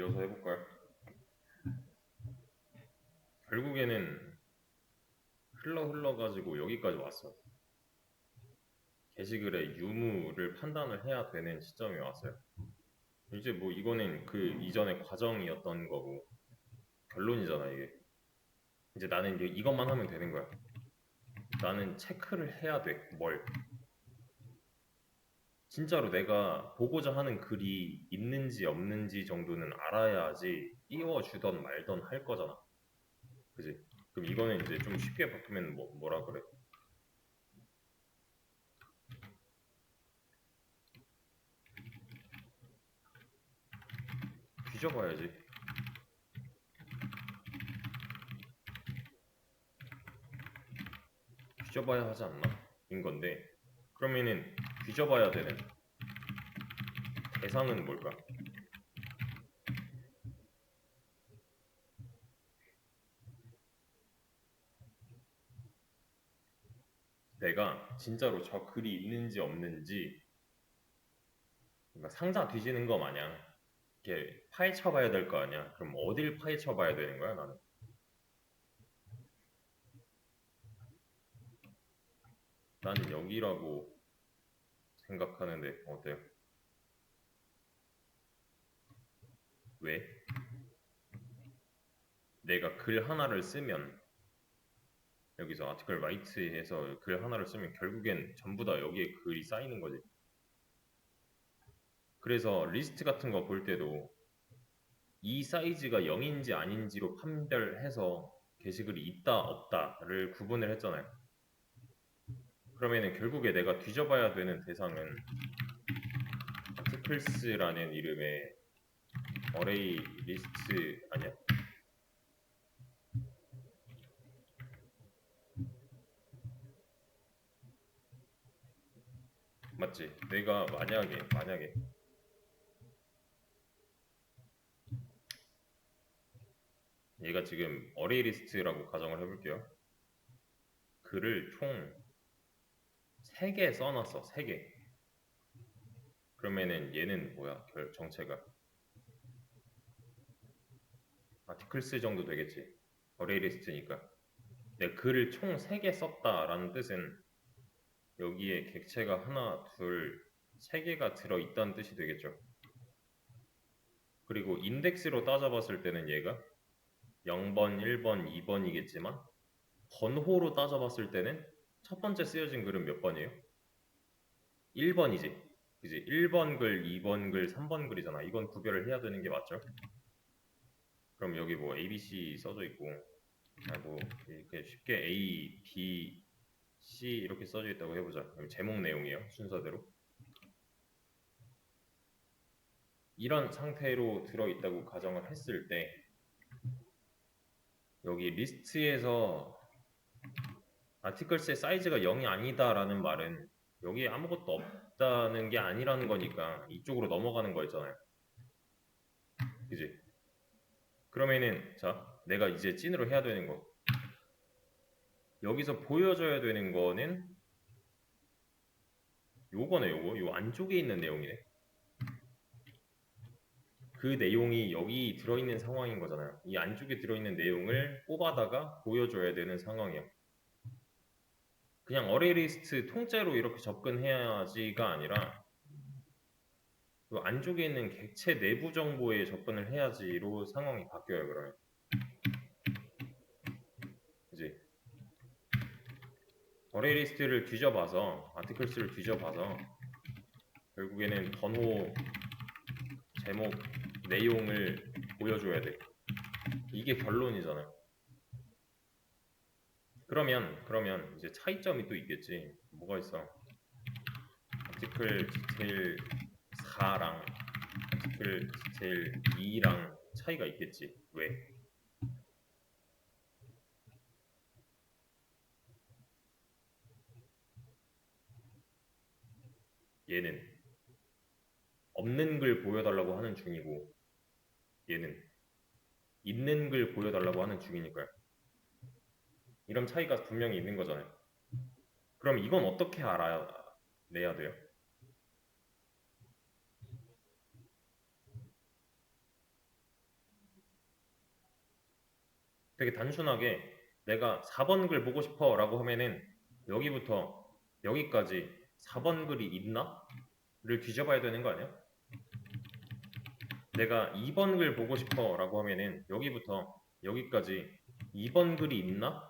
이어서 해볼까요? 결국에는 흘러 흘러가지고 여기까지 왔어. 게시글의 유무를 판단을 해야 되는 시점이 왔어요. 이제 뭐 이거는 그 이전의 과정이었던 거고 결론이잖아 이게. 이제 나는 이것만 하면 되는 거야. 나는 체크를 해야 돼. 뭘? 진짜로 내가 보고자 하는 글이 있는지 없는지 정도는 알아야지 띄워주던 말던 할 거잖아. 그지? 그럼 이거는 이제 좀 쉽게 바꾸면 뭐, 뭐라 그래? 뒤져봐야지. 뒤져봐야 하지 않나? 인 건데 그러면은 뒤져봐야 되는 대상은 뭘까? 내가 진짜로 저 글이 있는지 없는지 그러니까 상자 뒤지는 거 마냥 이렇게 파헤쳐 봐야 될 거 아니야? 그럼 어딜 파헤쳐 봐야 되는 거야 나는? 나는 여기라고 생각하는데 어때요? 왜? 내가 글 하나를 쓰면 여기서 아티클 라이트에서 글 하나를 쓰면 결국엔 전부 다 여기에 글이 쌓이는 거지. 그래서 리스트 같은 거 볼 때도 이 사이즈가 0인지 아닌지로 판별해서 게시글이 있다 없다를 구분을 했잖아요. 그러면은 결국에 내가 뒤져봐야 되는 대상은 아티클스라는 이름의 어레이 리스트 아니야? 맞지? 내가 만약에 만약에 얘가 지금 어레이 리스트라고 가정을 해볼게요. 글을 총 3개 써놨어, 3개. 그러면은 얘는 뭐야, 결, 정체가? 아티클스 정도 되겠지. 어레이 리스트니까. 내가 글을 총 3개 썼다라는 뜻은 여기에 객체가 하나, 둘, 세 개가 들어 있다는 뜻이 되겠죠. 그리고 인덱스로 따져봤을 때는 얘가 0번, 1번, 2번이겠지만 번호로 따져봤을 때는 첫 번째 쓰여진 글은 몇 번이에요? 1번이지. 그지? 1번 글, 2번 글, 3번 글이잖아. 이건 구별을 해야 되는 게 맞죠? 그럼 여기 뭐 A, B, C 써져 있고, 아, 뭐 이렇게 쉽게 A, B, C 이렇게 써져 있다고 해보자. 그럼 제목 내용이에요. 순서대로. 이런 상태로 들어있다고 가정을 했을 때 여기 리스트에서 아티클스의 사이즈가 0이 아니다라는 말은 여기에 아무것도 없다는 게 아니라는 거니까 이쪽으로 넘어가는 거였잖아요. 그지? 그러면은 자 내가 이제 찐으로 해야 되는 거. 여기서 보여줘야 되는 거는 요거네 요거. 요 안쪽에 있는 내용이네. 그 내용이 여기 들어있는 상황인 거잖아요. 이 안쪽에 들어있는 내용을 뽑아다가 보여줘야 되는 상황이에요 그냥 어레이 리스트 통째로 이렇게 접근해야지가 아니라 그 안쪽에 있는 객체 내부 정보에 접근을 해야지로 상황이 바뀌어요 그러면. 이제 어레이 리스트를 뒤져봐서 아티클스를 뒤져봐서 결국에는 번호 제목 내용을 보여줘야 돼. 이게 결론이잖아요 그러면 그러면 이제 차이점이 또 있겠지 뭐가 있어 디테일 4랑 아티클 디테일 2랑 차이가 있겠지 왜? 얘는 없는 글 보여달라고 하는 중이고 얘는 있는 글 보여달라고 하는 중이니까요. 이런 차이가 분명히 있는 거잖아요. 그럼 이건 어떻게 알아내야 돼요? 되게 단순하게 내가 4번 글 보고 싶어 라고 하면은 여기부터 여기까지 4번 글이 있나? 를 뒤져봐야 되는 거 아니야? 내가 2번 글 보고 싶어 라고 하면은 여기부터 여기까지 2번 글이 있나?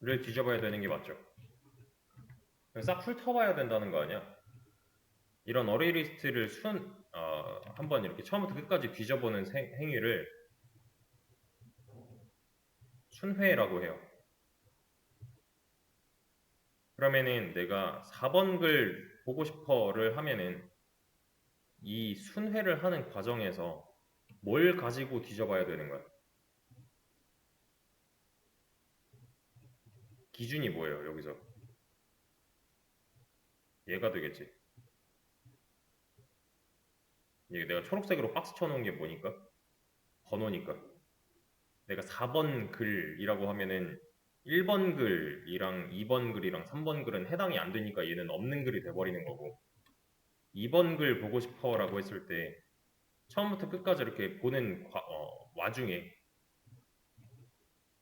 를 뒤져봐야 되는 게 맞죠. 싹 훑어봐야 된다는 거 아니야? 이런 어레이 리스트를 순, 어, 한번 이렇게 처음부터 끝까지 뒤져보는 생- 행위를 순회라고 해요. 그러면은 내가 4번 글 보고 싶어를 하면은 이 순회를 하는 과정에서 뭘 가지고 뒤져봐야 되는 거야? 기준이 뭐예요, 여기서? 얘가 되겠지. 이게 내가 초록색으로 박스 쳐놓은 게 뭐니까? 번호니까. 내가 4번 글이라고 하면은 1번 글이랑 2번 글이랑 3번 글은 해당이 안 되니까 얘는 없는 글이 돼버리는 거고 2번 글 보고 싶어 라고 했을 때 처음부터 끝까지 이렇게 보는 과- 어, 와중에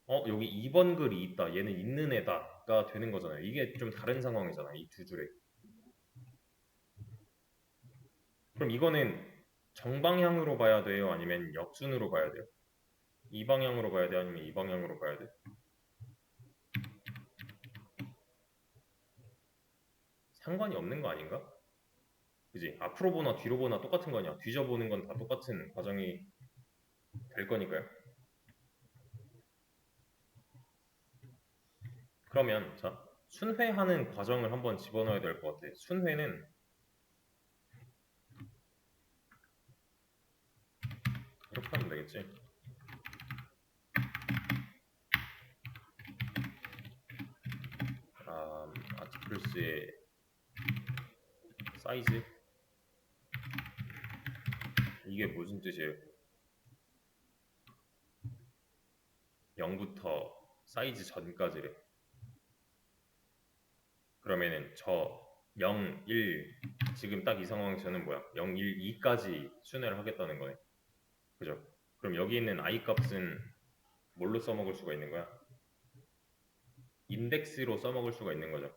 어 여기 2번 글이 있다 얘는 있는 애다가 되는 거잖아요 이게 좀 다른 상황이잖아 이두 줄에 그럼 이거는 정방향으로 봐야 돼요 아니면 역순으로 봐야 돼요 이 방향으로 봐야 돼 아니면 이 방향으로 봐야 돼 상관이 없는 거 아닌가? 그지? 앞으로 보나 뒤로 보나 똑같은 거냐? 뒤져보는 건 다 똑같은 과정이 될 거니까요. 그러면 자 순회하는 과정을 한번 집어넣어야 될 것 같아. 순회는 이렇게 하면 되겠지. 아, 아티클스의 사이즈 이게 무슨 뜻이에요? 0부터 사이즈 전까지래. 그러면은 저 0, 1 지금 딱 이 상황에서는 뭐야? 0, 1, 2까지 순회를 하겠다는 거네. 그죠? 그럼 여기 있는 i 값은 뭘로 써먹을 수가 있는 거야? 인덱스로 써먹을 수가 있는 거죠.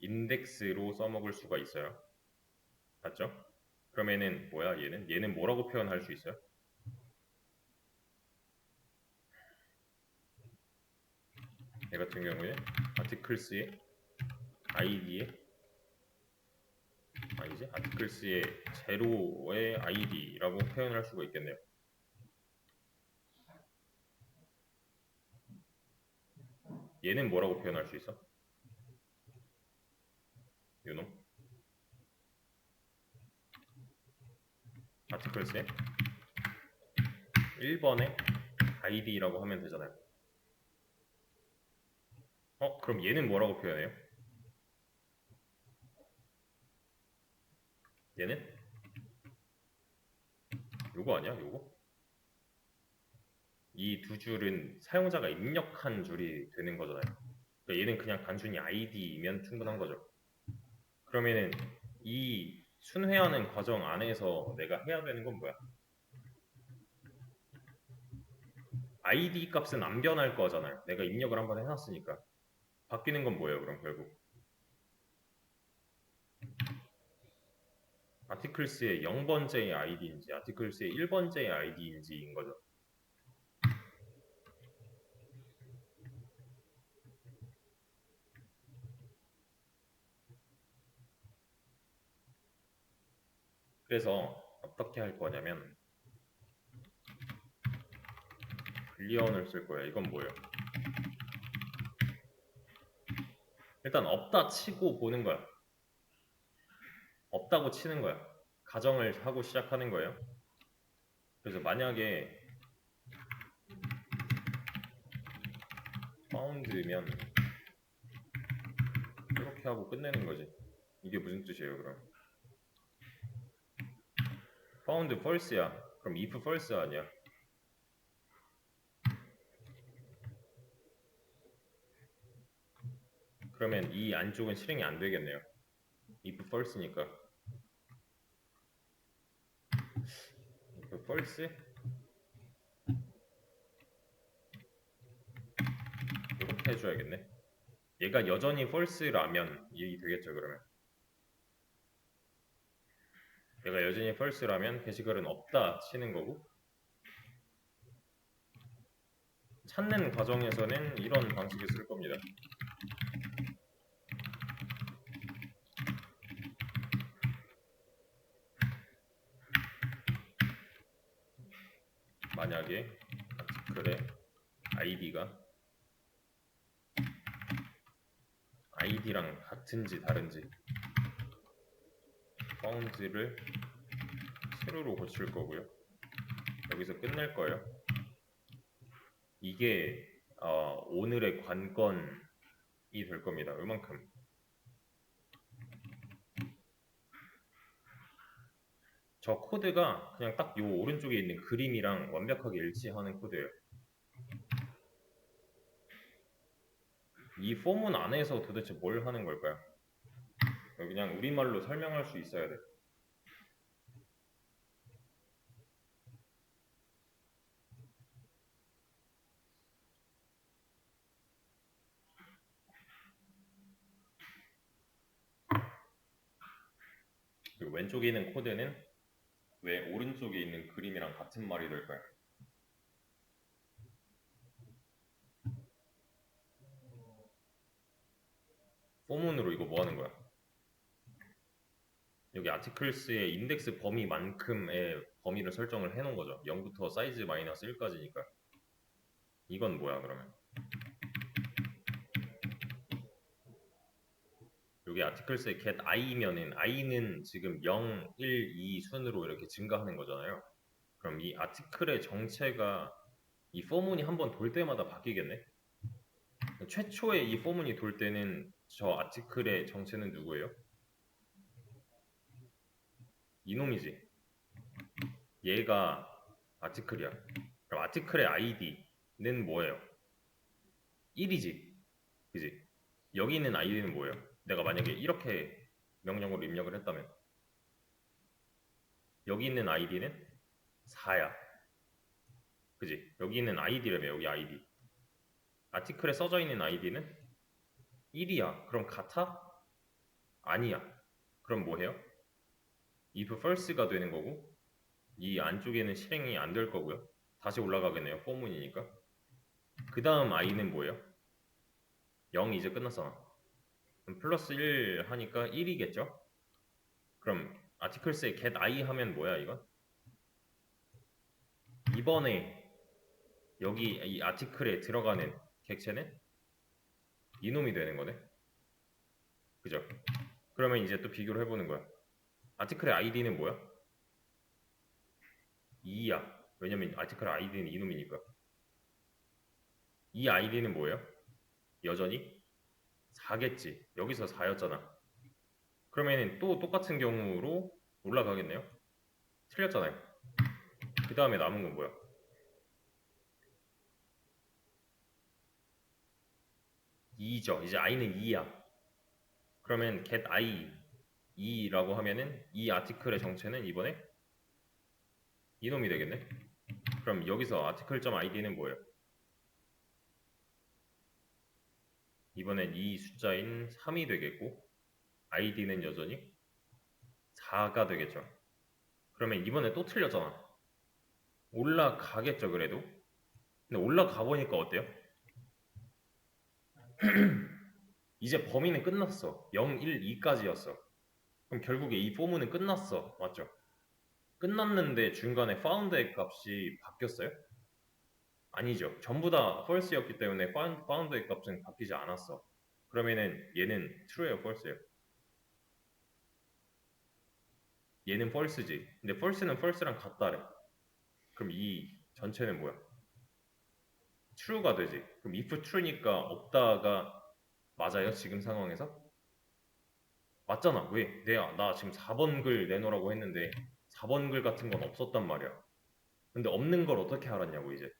인덱스로 써먹을 수가 있어요. 맞죠? 그러면은 뭐야 얘는? 얘는 뭐라고 표현할 수 있어요? 얘 같은 경우에 아티클스의 id에 아니지? 아티클스의 제로의 id라고 표현을 할 수가 있겠네요. 얘는 뭐라고 표현할 수 있어? 요놈 아티클스에 1번에 id라고 하면 되잖아요. 어, 그럼 얘는 뭐라고 표현해요? 얘는? 요거 아니야? 요거? 이 두 줄은 사용자가 입력한 줄이 되는 거잖아요. 그러니까 얘는 그냥 단순히 id이면 충분한 거죠. 그러면은 이 순회하는 과정 안에서 내가 해야 되는 건 뭐야? id 값은 안 변할 거잖아요. 내가 입력을 한번 해놨으니까. 바뀌는 건 뭐예요, 그럼 결국? 아티클스의 0번째의 id인지 아티클스의 1번째의 id인지인 거죠. 그래서 어떻게 할 거냐면 불리언을 쓸 거야. 이건 뭐예요? 일단 없다 치고 보는 거야. 없다고 치는 거야. 가정을 하고 시작하는 거예요. 그래서 만약에 found면 이렇게 하고 끝내는 거지. 이게 무슨 뜻이에요, 그럼? Found false야. 그럼 if false 아니야? 그러면 이 안쪽은 실행이 안 되겠네요. if false니까 if false 이렇게 해줘야겠네. 얘가 여전히 false라면 이게 되겠죠 그러면. 얘가 여전히 false라면 게시글은 없다 치는 거고 찾는 과정에서는 이런 방식을 쓸 겁니다. 만약에 아티클의 아이디가 아이디랑 같은지 다른지 found를 세로로 고칠 거고요. 여기서 끝낼 거예요. 이게 어, 오늘의 관건이 될 겁니다. 이만큼. 저 코드가 그냥 딱 요 오른쪽에 있는 그림이랑 완벽하게 일치하는 코드예요. 이 폼은 안에서 도대체 뭘 하는 걸까요? 그냥 우리말로 설명할 수 있어야 돼. 왼쪽에 있는 코드는 왜 오른쪽에 있는 그림이랑 같은 말이 될까요? 포문으로 이거 뭐 하는 거야? 여기 아티클스의 인덱스 범위만큼의 범위를 설정을 해놓은 거죠. 0부터 사이즈 마이너스 1까지니까. 이건 뭐야 그러면? 여기 아티클스의 get i면은 i는 지금 0, 1, 2 순으로 이렇게 증가하는 거잖아요. 그럼 이 아티클의 정체가 이 포문이 한 번 돌 때마다 바뀌겠네? 최초에 이 포문이 돌 때는 저 아티클의 정체는 누구예요? 이놈이지. 얘가 아티클이야. 그럼 아티클의 아이디는 뭐예요? 1이지. 그지? 여기 있는 아이디는 뭐예요? 내가 만약에 이렇게 명령어로 입력을 했다면 여기 있는 아이디는 4야. 그지? 여기 있는 아이디라며 여기 아이디. 아티클에 써져 있는 아이디는 1이야. 그럼 같아? 아니야. 그럼 뭐 해요? If first가 되는 거고 이 안쪽에는 실행이 안 될 거고요. 다시 올라가겠네요. 포문이니까. 그 다음 i는 뭐예요? 0 이제 끝났잖아. 그럼 플러스 1 하니까 1이겠죠? 그럼 아티클스에 get i 하면 뭐야 이건? 이번에 여기 이 아티클에 들어가는 객체는 이놈이 되는 거네. 그죠? 그러면 이제 또 비교를 해보는 거야. 아티클의 아이디는 뭐야? 2야. 왜냐면 아티클의 아이디는 이놈이니까. 이 아이디는 뭐예요? 여전히 4겠지. 여기서 4였잖아. 그러면은 또 똑같은 경우로 올라가겠네요. 틀렸잖아요. 그 다음에 남은 건 뭐야? 2죠. 이제 i는 2야. 그러면 get i 2라고 하면은 이 아티클의 정체는 이번에 이놈이 되겠네. 그럼 여기서 article.id는 뭐예요? 이번엔 이 숫자인 3이 되겠고 id는 여전히 4가 되겠죠. 그러면 이번에 또 틀렸잖아. 올라가겠죠, 그래도. 근데 올라가 보니까 어때요? 이제 범위는 끝났어. 0, 1, 2까지였어. 그럼 결국에 이 포문은 끝났어. 맞죠? 끝났는데 중간에 found의 값이 바뀌었어요? 아니죠. 전부 다 false였기 때문에 found의 값은 바뀌지 않았어. 그러면은 얘는 true예요, false예요? 얘는 false지. 근데 false는 false랑 같다래. 그럼 이 전체는 뭐야? true가 되지. 그럼 if true니까 없다가 맞아요? 지금 상황에서? 맞잖아. 왜? 내가 나 지금 4번 글 내놓으라고 했는데 4번 글 같은 건 없었단 말이야. 근데 없는 걸 어떻게 알았냐고 이제.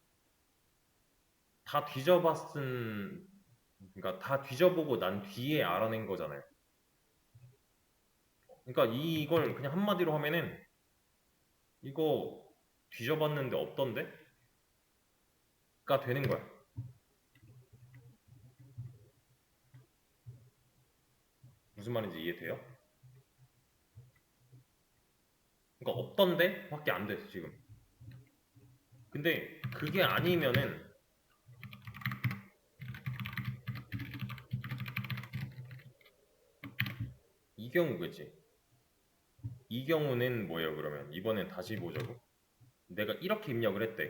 다 뒤져봤은 그러니까 다 뒤져보고 난 뒤에 알아낸 거잖아요. 그러니까 이걸 그냥 한마디로 하면은 이거 뒤져봤는데 없던데? 가 되는 거야. 무슨 말인지 이해돼요? 그러니까 없던데 밖에 안 돼, 지금. 근데 그게 아니면은 이 경우겠지. 이 경우는 뭐예요, 그러면? 이번엔 다시 보자고. 내가 이렇게 입력을 했대.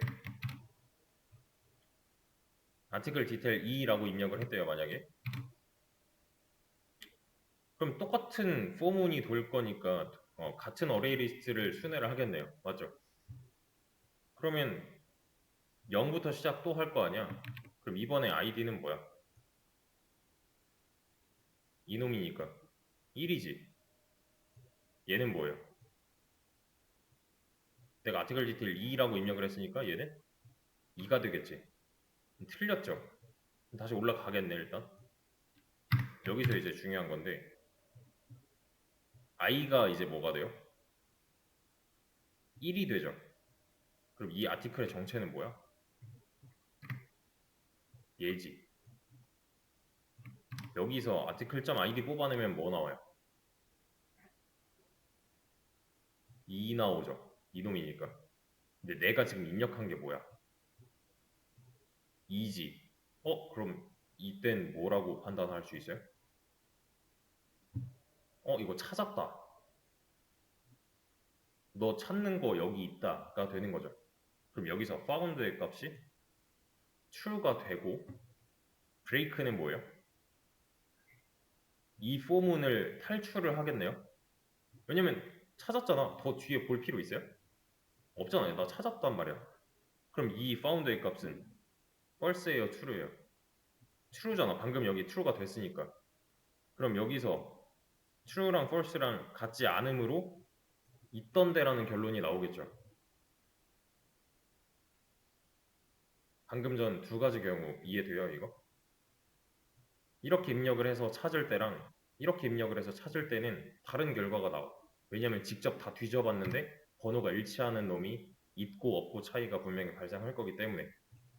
아티클 디테일 2라고 입력을 했대요, 만약에. 그럼 똑같은 포문이 돌 거니까 어, 같은 어레이 리스트를 순회를 하겠네요. 맞죠? 그러면 0부터 시작 또 할 거 아니야? 그럼 이번에 아이디는 뭐야? 이놈이니까 1이지. 얘는 뭐예요? 내가 아티클 디테일 2라고 입력을 했으니까 얘는 2가 되겠지. 틀렸죠? 다시 올라가겠네 일단. 여기서 이제 중요한 건데 i가 이제 뭐가 돼요? 1이 되죠. 그럼 이 아티클의 정체는 뭐야? 얘지. 여기서 아티클.id 뽑아내면 뭐 나와요? 2 나오죠. 이놈이니까. 근데 내가 지금 입력한 게 뭐야? 2지. 어? 그럼 이땐 뭐라고 판단할 수 있어요? 어, 이거 찾았다. 너 찾는 거 여기 있다가 되는 거죠. 그럼 여기서 found의 값이 true가 되고 break는 뭐예요? 이 포문을 탈출을 하겠네요. 왜냐면 찾았잖아. 더 뒤에 볼 필요 있어요? 없잖아요. 나 찾았단 말이야. 그럼 이 found의 값은 false예요, true예요? true잖아. 방금 여기 true가 됐으니까. 그럼 여기서 true랑 false랑 같지 않으므로 있던데라는 결론이 나오겠죠. 방금 전 두 가지 경우 이해돼요, 이거? 이렇게 입력을 해서 찾을 때랑 이렇게 입력을 해서 찾을 때는 다른 결과가 나와. 왜냐면 직접 다 뒤져봤는데 번호가 일치하는 놈이 있고 없고 차이가 분명히 발생할 거기 때문에.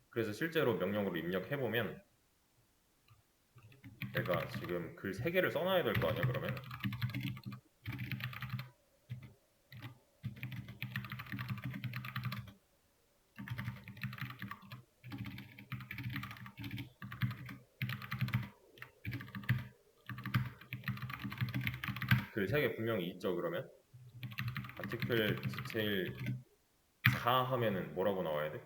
그래서 실제로 명령으로 입력해보면 내가 지금 글 3개를 써놔야 될 거 아니야, 그러면? 글 3개 분명히 있죠, 그러면? 아티클 디테일 4 하면은 뭐라고 나와야 돼?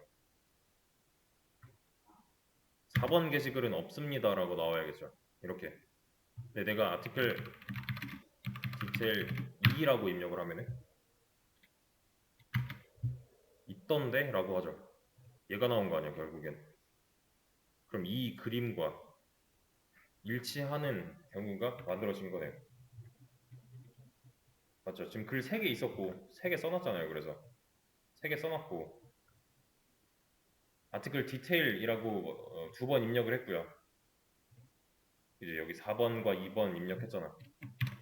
4번 게시글은 없습니다라고 나와야겠죠. 이렇게. 근데 내가 아티클 디테일 2라고 입력을 하면은 있던데? 라고 하죠. 얘가 나온 거 아니야, 결국엔. 그럼 이 그림과 일치하는 경우가 만들어진 거네요. 맞죠? 지금 글 3개 있었고 3개 써놨잖아요. 그래서 3개 써놨고 아티클 디테일이라고 어, 두번 입력을 했고요. 이제 여기 4번과 2번 입력했잖아.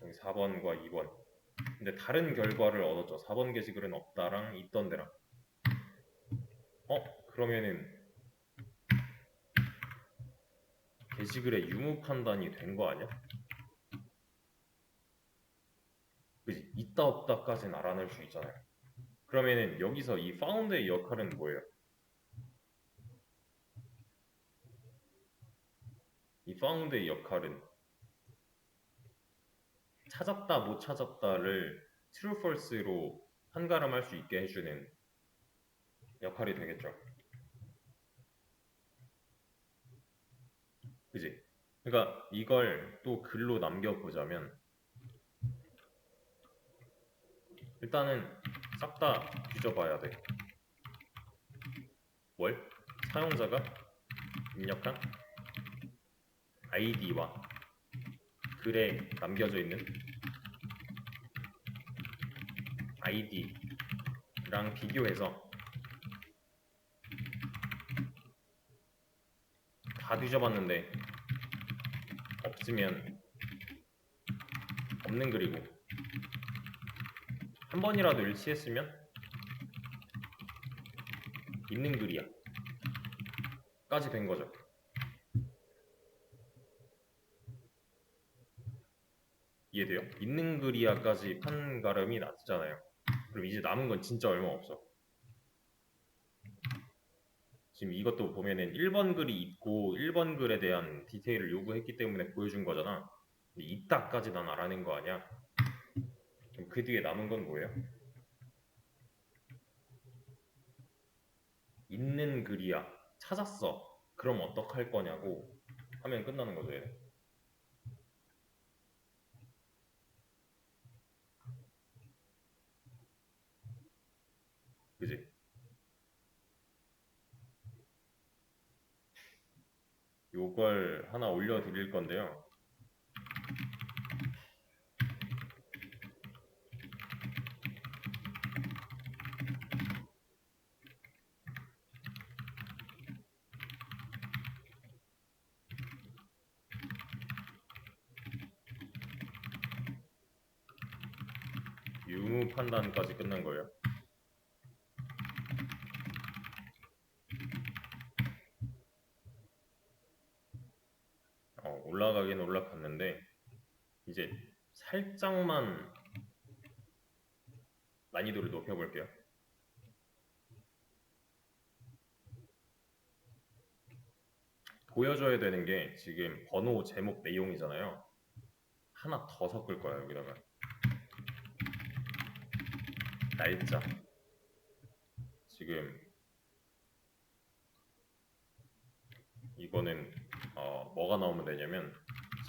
여기 4번과 2번. 근데 다른 결과를 얻었죠. 4번 게시글은 없다랑 있던 데랑. 어? 그러면은 게시글의 유무 판단이 된 거 아니야? 그지? 있다 없다까지는 알아낼 수 있잖아요. 그러면은 여기서 이 found의 역할은 뭐예요? 이 found의 역할은 찾았다 못 찾았다를 true false로 한가름할 수 있게 해주는 역할이 되겠죠. 그지? 그러니까 이걸 또 글로 남겨보자면 일단은 싹 다 뒤져봐야 돼. 뭘? 사용자가 입력한 아이디와 글에 남겨져 있는 아이디랑 비교해서 다 뒤져봤는데 없으면 없는 글이고 한 번이라도 일치했으면 있는 글이야. 까지 된 거죠. 이해돼요? 있는 글이야까지 판가름이 났잖아요. 그럼 이제 남은 건 진짜 얼마 없어. 지금 이것도 보면은 1번 글이 있고 1번 글에 대한 디테일을 요구했기 때문에 보여준 거잖아. 이따까지 난 알아낸 거 아니야? 그럼 그 뒤에 남은 건 뭐예요? 있는 글이야. 찾았어. 그럼 어떡할 거냐고 하면 끝나는 거죠. 얘 그지? 요걸 하나 올려드릴 건데요. 유무 판단까지 끝난 거예요. 어, 올라가긴 올라갔는데 이제 살짝만 난이도를 높여볼게요. 보여줘야 되는 게 지금 번호, 제목, 내용이잖아요. 하나 더 섞을 거야 여기다가 날짜. 지금 이거는 어, 뭐가 나오면 되냐면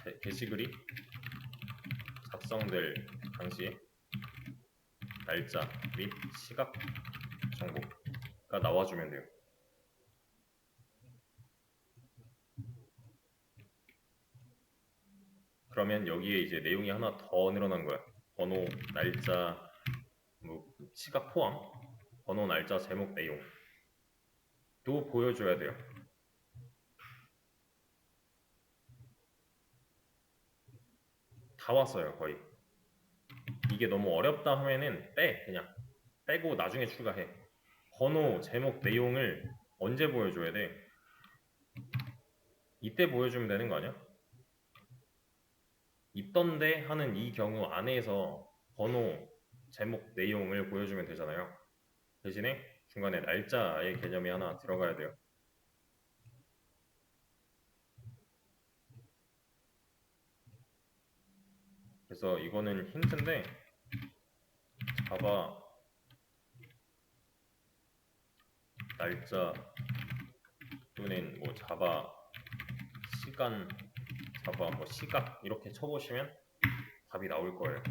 제- 게시글이 작성될 당시에 날짜 및 시각 정보가 나와주면 돼요. 그러면 여기에 이제 내용이 하나 더 늘어난 거야. 번호, 날짜, 뭐 시각 포함, 번호, 날짜, 제목, 내용 도 보여줘야 돼요. 다 왔어요 거의. 이게 너무 어렵다 하면은 빼 그냥. 빼고 나중에 추가해. 번호 제목 내용을 언제 보여줘야 돼? 이때 보여주면 되는 거 아니야? 있던데 하는 이 경우 안에서 번호 제목 내용을 보여주면 되잖아요. 대신에 중간에 날짜의 개념이 하나 들어가야 돼요 그래서 이거는 힌트인데 자바 날짜 또는 뭐 자바 시간 자바 뭐 시각 이렇게 쳐보시면 답이 나올 거예요.